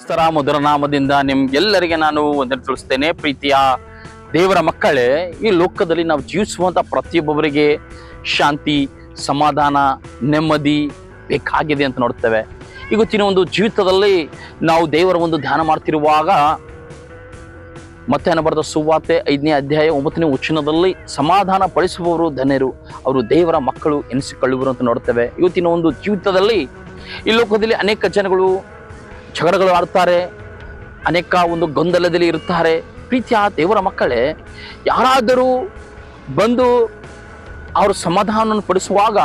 ಕ್ರಿಸ್ತರ ಮಧುರ ನಾಮದಿಂದ ನಿಮ್ಗೆಲ್ಲರಿಗೆ ನಾನು ಒಂದನ್ನು ತಿಳಿಸ್ತೇನೆ ಪ್ರೀತಿಯ ದೇವರ ಮಕ್ಕಳೇ, ಈ ಲೋಕದಲ್ಲಿ ನಾವು ಜೀವಿಸುವಂಥ ಪ್ರತಿಯೊಬ್ಬೊಬ್ಬರಿಗೆ ಶಾಂತಿ, ಸಮಾಧಾನ, ನೆಮ್ಮದಿ ಬೇಕಾಗಿದೆ ಅಂತ ನೋಡ್ತೇವೆ ಇವತ್ತಿನ ಒಂದು ಜೀವಿತದಲ್ಲಿ ನಾವು ದೇವರ ಒಂದು ಧ್ಯಾನ ಮಾಡ್ತಿರುವಾಗ ಮತ್ತೆ ಬರೆದ ಸುವಾರ್ತೆ ಐದನೇ ಅಧ್ಯಾಯ ಒಂಬತ್ತನೇ ಉಚ್ಚಿನದಲ್ಲಿ ಸಮಾಧಾನ ಪಡಿಸುವವರು ಧನ್ಯರು, ಅವರು ದೇವರ ಮಕ್ಕಳು ಎನಿಸಿಕೊಳ್ಳುವರು ಅಂತ ನೋಡ್ತೇವೆ ಇವತ್ತಿನ ಒಂದು ಜೀವಿತದಲ್ಲಿ ಈ ಲೋಕದಲ್ಲಿ ಅನೇಕ ಜನಗಳು ಜಗಳಗಳು ಆಡ್ತಾರೆ ಅನೇಕ ಒಂದು ಗೊಂದಲದಲ್ಲಿ ಇರುತ್ತಾರೆ. ಪ್ರೀತಿಯ ದೇವರ ಮಕ್ಕಳೇ, ಯಾರಾದರೂ ಬಂದು ಅವರು ಸಮಾಧಾನವನ್ನು ಪಡಿಸುವಾಗ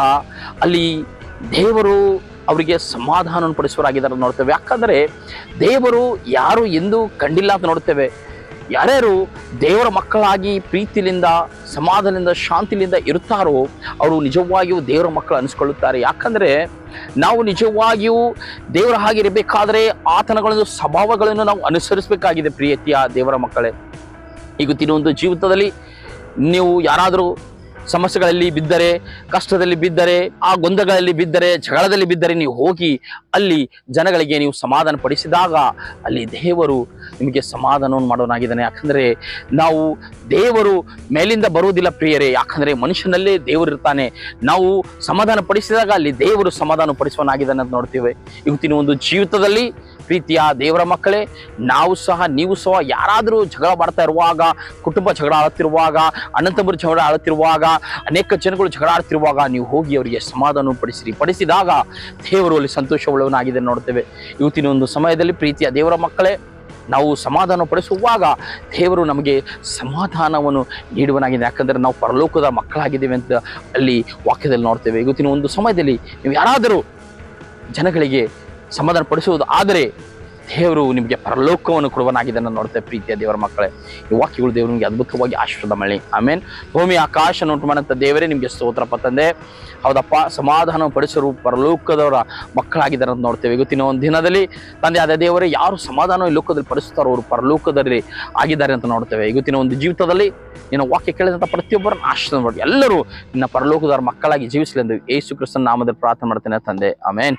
ಅಲ್ಲಿ ದೇವರು ಅವರಿಗೆ ಸಮಾಧಾನವನ್ನು ಪಡಿಸುವರಾಗಿದ್ದಾರೆ ನೋಡ್ತೇವೆ. ಯಾಕಂದರೆ ದೇವರು ಯಾರು ಎಂದು ಕಂಡಿಲ್ಲ ಅಂತ ನೋಡ್ತೇವೆ. ಯಾರ್ಯಾರು ದೇವರ ಮಕ್ಕಳಾಗಿ ಪ್ರೀತಿಲಿಂದ ಸಮಾಧಾನದಿಂದ ಶಾಂತಿಲಿಂದ ಇರುತ್ತಾರೋ ಅವರು ನಿಜವಾಗಿಯೂ ದೇವರ ಮಕ್ಕಳು ಅನಿಸ್ಕೊಳ್ಳುತ್ತಾರೆ. ಯಾಕಂದರೆ ನಾವು ನಿಜವಾಗಿಯೂ ದೇವರ ಹಾಗಿರಬೇಕಾದರೆ ಆತನಗಳನ್ನು ಸ್ವಭಾವಗಳನ್ನು ನಾವು ಅನುಸರಿಸಬೇಕಾಗಿದೆ ಪ್ರಿಯತಿಯ ದೇವರ ಮಕ್ಕಳೇ. ಈಗ ತಿನ್ನುವಂಥ ಜೀವಿತದಲ್ಲಿ ನೀವು ಯಾರಾದರೂ ಸಮಸ್ಯೆಗಳಲ್ಲಿ ಬಿದ್ದರೆ, ಕಷ್ಟದಲ್ಲಿ ಬಿದ್ದರೆ, ಆ ಗೊಂದಲಗಳಲ್ಲಿ ಬಿದ್ದರೆ, ಜಗಳದಲ್ಲಿ ಬಿದ್ದರೆ ನೀವು ಹೋಗಿ ಅಲ್ಲಿ ಜನಗಳಿಗೆ ನೀವು ಸಮಾಧಾನ ಪಡಿಸಿದಾಗ ಅಲ್ಲಿ ದೇವರು ನಿಮಗೆ ಸಮಾಧಾನವನ್ನು ಮಾಡೋನಾಗಿದ್ದಾನೆ. ಯಾಕಂದರೆ ನಾವು ದೇವರು ಮೇಲಿಂದ ಬರುವುದಿಲ್ಲ ಪ್ರಿಯರೇ. ಯಾಕಂದರೆ ಮನುಷ್ಯನಲ್ಲೇ ದೇವರು ಇರ್ತಾನೆ. ನಾವು ಸಮಾಧಾನ ಪಡಿಸಿದಾಗ ಅಲ್ಲಿ ದೇವರು ಸಮಾಧಾನ ಪಡಿಸುವನಾಗಿದ್ದಾನೆ ಅಂತ ನೋಡ್ತೀವಿ. ಇವತ್ತಿನ ಒಂದು ಜೀವಿತದಲ್ಲಿ ಪ್ರೀತಿಯ ದೇವರ ಮಕ್ಕಳೇ, ನಾವು ಸಹ, ನೀವು ಸಹ ಯಾರಾದರೂ ಜಗಳ ಮಾಡ್ತಾ ಇರುವಾಗ, ಕುಟುಂಬ ಜಗಳ ಆಡುತ್ತಿರುವಾಗ ಅನಂತಮರು ಜಗಳ ಆಡುತ್ತಿರುವಾಗ, ಅನೇಕ ಜನಗಳು ಜಗಳ ಆಡ್ತಿರುವಾಗ ನೀವು ಹೋಗಿ ಅವರಿಗೆ ಸಮಾಧಾನ ಪಡಿಸಿರಿ. ಪಡಿಸಿದಾಗ ದೇವರು ಅಲ್ಲಿ ಸಂತೋಷವುಳ್ಳವನಾಗಿದೆ ನೋಡ್ತೇವೆ. ಇವತ್ತಿನ ಒಂದು ಸಮಯದಲ್ಲಿ ಪ್ರೀತಿಯ ದೇವರ ಮಕ್ಕಳೇ, ನಾವು ಸಮಾಧಾನ ಪಡಿಸುವಾಗ ದೇವರು ನಮಗೆ ಸಮಾಧಾನವನ್ನು ನೀಡುವನಾಗಿದೆ ಯಾಕಂದರೆ ನಾವು ಪರಲೋಕದ ಮಕ್ಕಳಾಗಿದ್ದೇವೆ ಅಂತ ಅಲ್ಲಿ ವಾಕ್ಯದಲ್ಲಿ ನೋಡ್ತೇವೆ. ಇವತ್ತಿನ ಒಂದು ಸಮಯದಲ್ಲಿ ನೀವು ಯಾರಾದರೂ ಜನಗಳಿಗೆ ಸಮಾಧಾನ ಪಡಿಸುವುದು ಆದರೆ ದೇವರು ನಿಮಗೆ ಪರಲೋಕವನ್ನು ಕೊಡುವನಾಗಿದ್ದನ್ನು ನೋಡ್ತೇವೆ ಪ್ರೀತಿಯ ದೇವರ ಮಕ್ಕಳೇ. ಈ ವಾಕ್ಯಗಳು ದೇವರು ನಿಮಗೆ ಅದ್ಭುತವಾಗಿ ಆಶೀರ್ವಾದ ಮಳೆ ಆಮೇನ್. ಭೂಮಿ, ಆಕಾಶ ಉಂಟು ಮಾಡಂತ ದೇವರೇ, ನಿಮಗೆ ಸ್ತೋತ್ರಪ್ಪ ತಂದೆ ಹೌದಪ್ಪ ಸಮಾಧಾನ ಪಡಿಸರು ಪರಲೋಕದವರ ಮಕ್ಕಳಾಗಿದ್ದಾರೆ ಅಂತ ನೋಡ್ತೇವೆ. ಇವತ್ತಿನ ಒಂದು ದಿನದಲ್ಲಿ ತಂದೆ ಆದ ದೇವರೇ, ಯಾರು ಸಮಾಧಾನ ಈ ಲೋಕದಲ್ಲಿ ಪಡಿಸುತ್ತಾರೋ ಅವರು ಪರಲೋಕದಲ್ಲಿ ಆಗಿದ್ದಾರೆ ಅಂತ ನೋಡ್ತೇವೆ. ಇವತ್ತಿನ ಒಂದು ಜೀವಿತದಲ್ಲಿ ನಿನ್ನ ವಾಕ್ಯ ಕೇಳಿದಂಥ ಪ್ರತಿಯೊಬ್ಬರ ಆಶೀರ್ವಾದ ಎಲ್ಲರೂ ನಿನ್ನ ಪರಲೋಕದವರ ಮಕ್ಕಳಾಗಿ ಜೀವಿಸಲೆಂದು ಯೇಸು ಕ್ರಿಸ್ತನ ನಾಮದಲ್ಲಿ ಪ್ರಾರ್ಥನೆ ಮಾಡ್ತೇನೆ ತಂದೆ. ಆಮೇನ್.